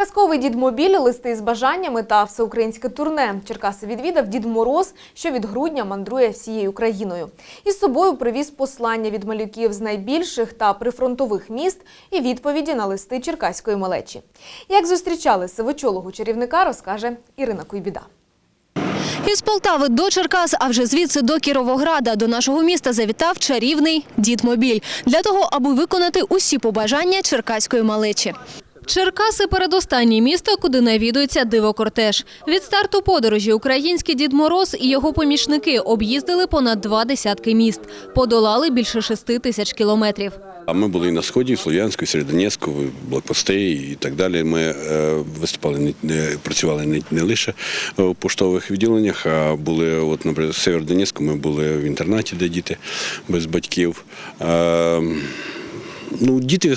Казковий дід Мобіль, листи з бажаннями та всеукраїнське турне. Черкаси відвідав Дід Мороз, що від грудня мандрує всією Україною. Із собою привіз послання від малюків з найбільших та прифронтових міст і відповіді на листи черкаської малечі. Як зустрічали сивочолого чарівника, розкаже Ірина Куйбіда. Із Полтави до Черкас, а вже звідси до Кіровограда до нашого міста завітав чарівний дід Мобіль для того, аби виконати усі побажання черкаської малечі. Черкаси передостаннє місто, куди навідується дивокортеж. Від старту подорожі український Дід Мороз і його помічники об'їздили понад два десятки міст, подолали більше шести тисяч кілометрів. А ми були і на сході, і в Слов'янську, і Середонецьку, блокпости і так далі. Ми е, виступали не, працювали не, лише в поштових відділеннях, а були, от, наприклад, в Северодонецьку ми були в інтернаті, де діти без батьків. Е, ну, діти.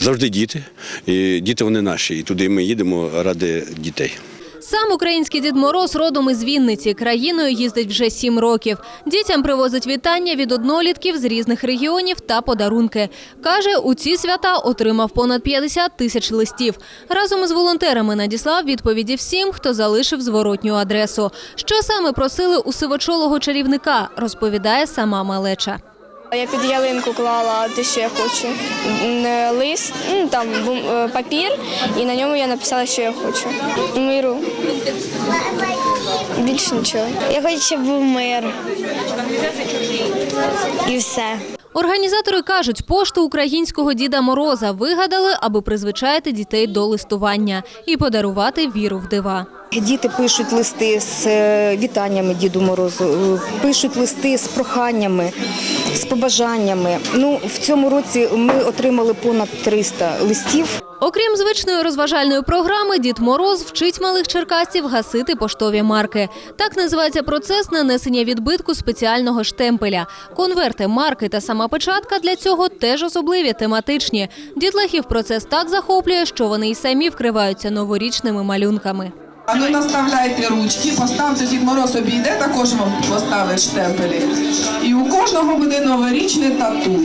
Завжди діти, і діти вони наші, і туди ми їдемо ради дітей. Сам український Дід Мороз родом із Вінниці. Країною їздить вже сім років. Дітям привозить вітання від однолітків з різних регіонів та подарунки. Каже, у ці свята отримав понад 50 тисяч листів. Разом із волонтерами надіслав відповіді всім, хто залишив зворотню адресу. Що саме просили у сивочолого чарівника, розповідає сама малеча. Я під ялинку клала те, що я хочу. Е, Лист, ну, там бум- е, папір, і на ньому я написала, що я хочу. Миру. Більше нічого. Я хочу, щоб був мир. І все. Організатори кажуть, пошту українського Діда Мороза вигадали, аби призвичаїти дітей до листування і подарувати віру в дива. Діти пишуть листи з е, вітаннями Діду Морозу, е, пишуть листи з проханнями, з побажаннями. Ну, в цьому році ми отримали понад 300 листів. Окрім звичної розважальної програми, Дід Мороз вчить малих черкасців гасити поштові марки. Так називається процес нанесення відбитку спеціального штемпеля. Конверти, марки та сама печатка для цього теж особливі, тематичні. Дітлахів процес так захоплює, що вони й самі вкриваються новорічними малюнками. А ну наставляйте ручки, поставте Дід Мороз обійде, також вам поставить штемпелі. І у кожного буде новорічне тату.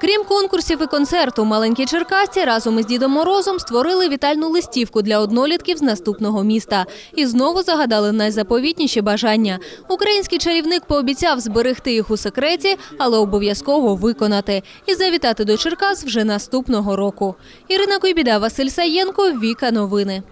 Крім конкурсів і концерту, маленькі черкасці разом із Дідом Морозом створили вітальну листівку для однолітків з наступного міста. І знову загадали найзаповітніші бажання. Український чарівник пообіцяв зберегти їх у секреті, але обов'язково виконати. І завітати до Черкас вже наступного року. Ірина Койбіда, Василь Саєнко, Віка Новини.